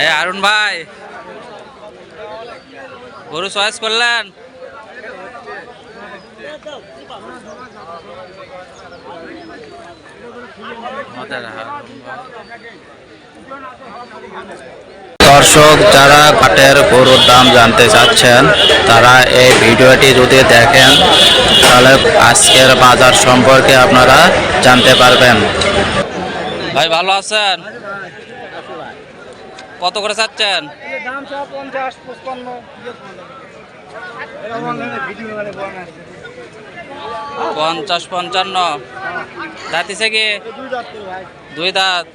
এ আরুন ভাই। গরু চয়েস করলেন। দর্শক যারা ঘাটের গরুর দাম জানতে চাচ্ছেন তারা এই ভিডিওটি যদি দেখেন তাহলে আজকের বাজার সম্পর্কে আপনারা জানতে পারবেন। ভাই ভালো আছেন? কত করে চাচ্ছেন? পঞ্চাশ পঞ্চান্ন। দাঁতিছে কি? দুই দাঁত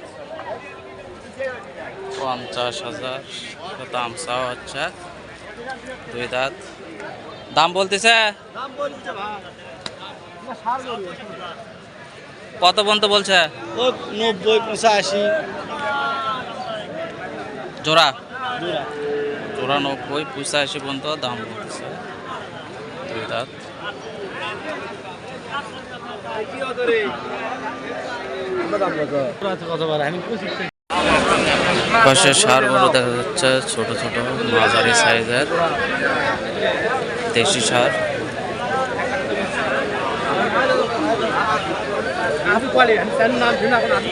পঞ্চাশ হাজার দাম চাও হচ্ছে দুই দাঁত। দাম বলতেছে। কত পর্যন্ত বলছে? নব্বই পঁচাশি। জোড়া। জোড়া নব্বই পঁচাশি পর্যন্ত দাম বলতেছে পাশে সার গরু দেখা যাচ্ছে, ছোট ছোট, মাঝারি সাইজের। দেশি সার। আমি নাম শুনে এখন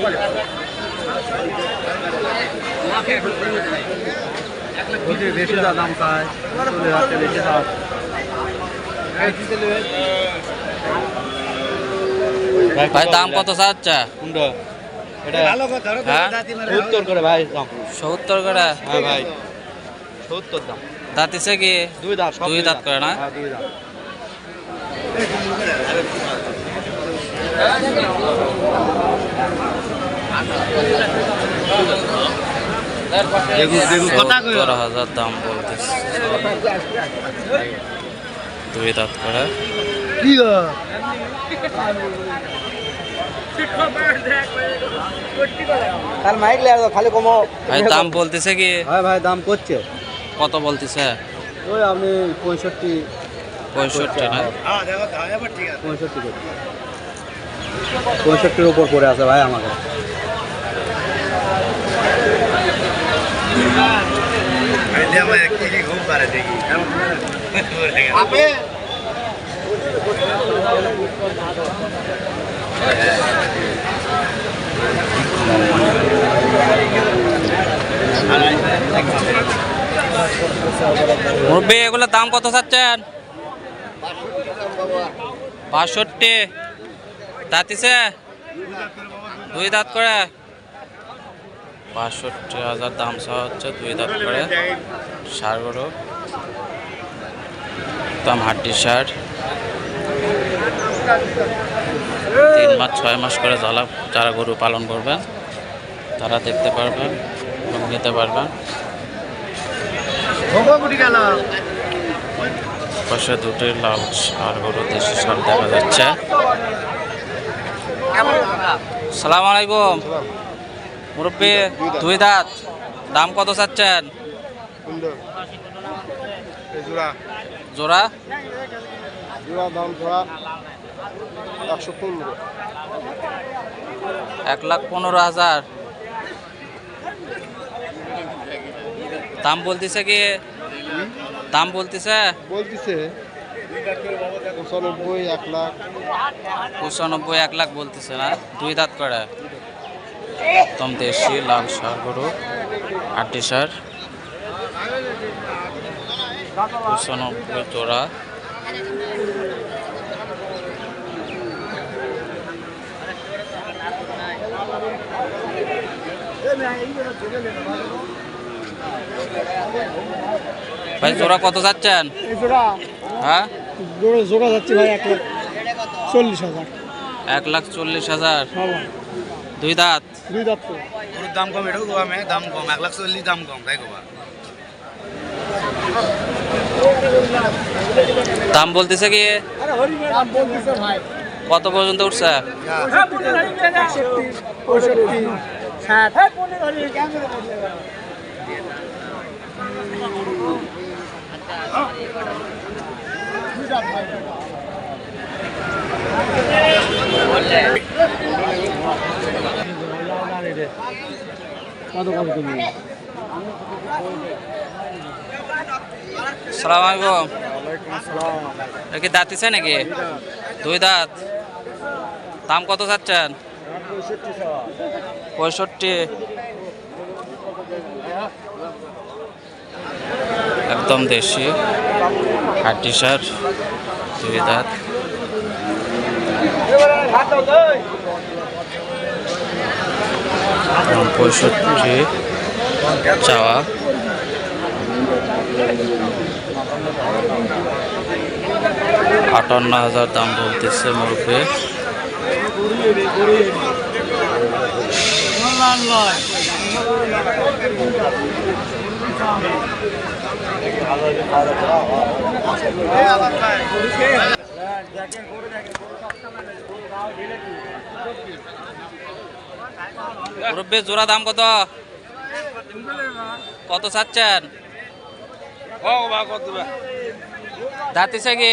বলছি বেশি দাম চায় চলে যাচ্ছে বেশি দাম। ভাই দাম কত চাচ্ছে? এটা হ্যাঁ? করে ভাই দাম। সত্তর করে? হ্যাঁ ভাই। সত্তর দাম। দাঁতিছে কি? দুই দাঁত দুই দাঁত। করে না? হ্যাঁ দুই দাঁত। সত্তর হাজার দাম বলতেছে। দুই দাঁত করে। কি মাইক লে খালি কমো। ভাই দাম বলতেছে কি? ভাই ভাই দাম করছে। কত বলতেছে? ওই আপনি পঁয়ষট্টি। পঁয়ষট্টি না? পঁয়ষট্টি পঁয়ষট্টির উপর পড়ে আছে ভাই আমাকে মুরব্বী এগুলোর দাম কত চাচ্ছেন? বাষট্টি। দাঁতিছে দুই দাঁত করে? বাষট্টি হাজার দাম চাওয়া হচ্ছে দুই দাঁত করে সার গরু। দাম হাড্ডি সার। তিন মাস, ছয় মাস করে জ্বালা, যারা গরু পালন করবেন, তারা দেখতে পারবেন এবং নিতে পারবেন। পাশে দুটি লাল সার গরু, দেশি সার দেখা যাচ্ছে। সালাম আলাইকুম। মুরব্বী দুই দাঁত দাম কত চাচ্ছেন? জোড়া। দাম জোড়া একশো পনেরো। এক লাখ পনেরো হাজার। দাম বলতেছে কি? দাম বলতেছে? বলতেছে পঁচানব্বই এক লাখ। পঁচানব্বই এক লাখ বলতেছে না? দুই দাঁত করে। একদম দেশি লাল সার গরু আটটি সার পঁচানব্বই জোড়া। ভাই জোড়া কত যাচ্ছেন? হ্যাঁ? জোড়া জোড়া যাচ্ছে ভাই এক লাখ চল্লিশ হাজার। এক লাখ চল্লিশ হাজার। বাবা দুই দাঁত? দুই দাঁত গরুর দাম কম এটাও কম এ দাম কম এক লাখ চল্লিশ দাম কম তাই কবা? দাম বলতেছে কি? দাম বলতেছে ভাই। কত পর্যন্ত উঠছে? পঁয়ষট্টি কত কত তুমি? সালাম আলাইকুম ওয়ালাইকুম আসসালাম। এটা কি দাঁতিছে নাকি? দুই দাঁত। দাম কত চাচ্ছেন? পঁয়ষট্টি। একদম দেশি। হাড্ডি সার দুই দাঁত দাম পঁয়ষট্টি চাওয়া। আটান্ন হাজার দাম বলতেছে মুরগি মুরব্বী জোড়া দাম কত? কত চাচ্ছেন? দাঁতিছে কি?